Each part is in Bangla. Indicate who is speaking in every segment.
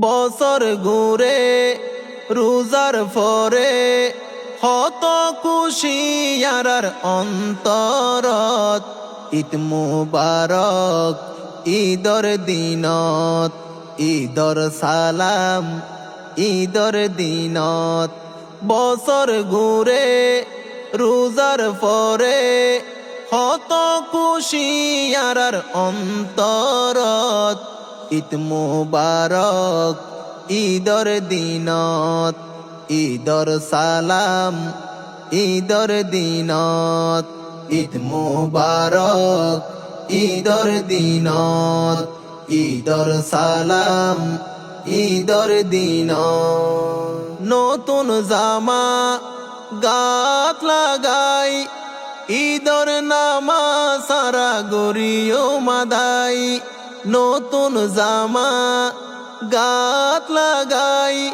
Speaker 1: বছর ঘুরে, রোজার ফরে হত আর অন্তরত। ঈদ মুবারক, ঈদর দিনত, ঈদর সালাম, ঈদর দিনত। বছর ঘুরে, রোজার ফরে হত আর অন্তরত। ঈদ মুবারক, ঈদর দিনত, ঈদর সালাম, ঈদর দিনত, ঈদ মুবারক, ঈদর দিনত, ঈদর সালাম, ঈদর দিনত। নতুন জামা, গাত লাগাই, ঈদর নামা সারা গরিও মাদাই। নতুন জামা, গাত লাগাই,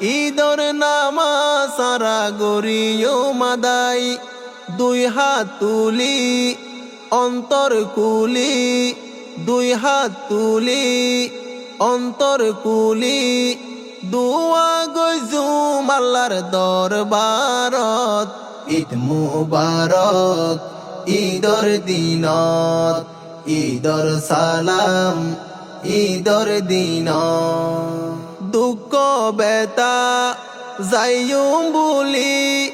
Speaker 1: ঈদর নামা সারা গরিও মাদাই। দুই হাত তুলি, অন্তর কুলি, দুই হাত তুলি, অন্তর কুলি। দুয়া গইজুম আল্লাহর দরবারত, ঈদ মুবারক, ঈদর দিনত। ঈদর সালাম, ঈদর দিন। দুঃখ বেতা যাইম বুলি,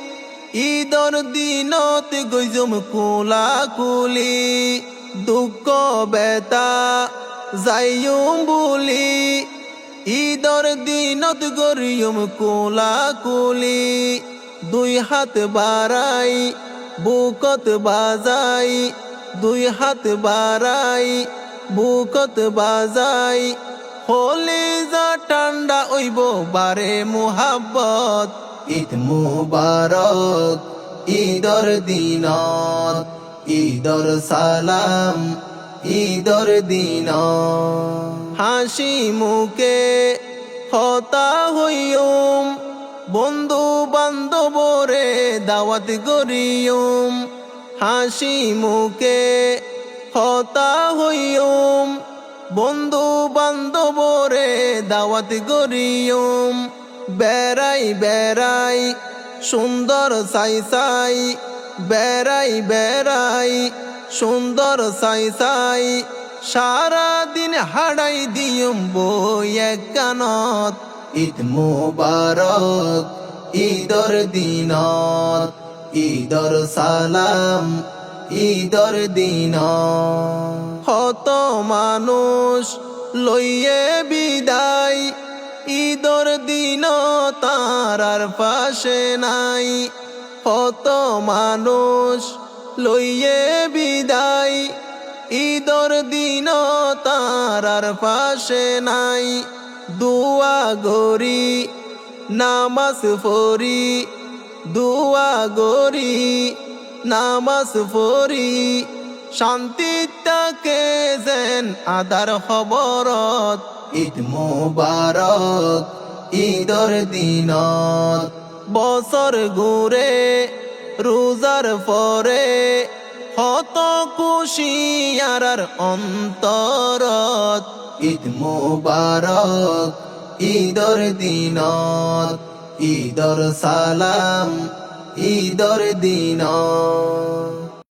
Speaker 1: ঈদর দিনত গইজুম কুলা কুলি দুঃখ বেতা যাইম বুলি, ঈদর দিনত গরিয়ম কুলা কুলি দুই হাত বাড়াই, বুকত বাজাই দুই হাত বাড়াই, বুকত বাজাই। হলি যা ঠান্ডা ওইব বারে মুহাব্বত, ঈদ মুবারক, ঈদর দিনত, ঈদর সালাম, ঈদর দিন হাসি মুখে হতা হইয়ম বন্ধু বান্ধবরে দাওয়াত করিয়ম। হাসি মুখে হতা হইয়ম বন্ধু বান্ধবরে দাওয়াত করিয়ম। বেড়াই বেড়াই, সুন্দর সাই সাই, বেড়াই বেড়াই, সুন্দর সাই সাই সারা দিন হাড়াই দিয়ম বই এক কানত। ঈদ মুবারক, ঈদর দিনত। ঈদর সালাম, ঈদর দিন। হত মানুষ লইয়ে বিদায়, ঈদর দিন তার পাশে নাই। হত মানুষ লইয়ে বিদায়, ঈদর দিন তার পাশে নাই। দুয়া গরি নামাজ ফরি দুয়া গরি নামাজ ফরি শান্তি তাকে যেন আদার খবরত। ঈদ মুবারক, ঈদর দিনত, বছর ঘুরে, রোজার পরে, হত খুশি আর অন্তরত। ঈদ মুবারক, ঈদর দিনত ঈদর সালাম ঈদর দিনত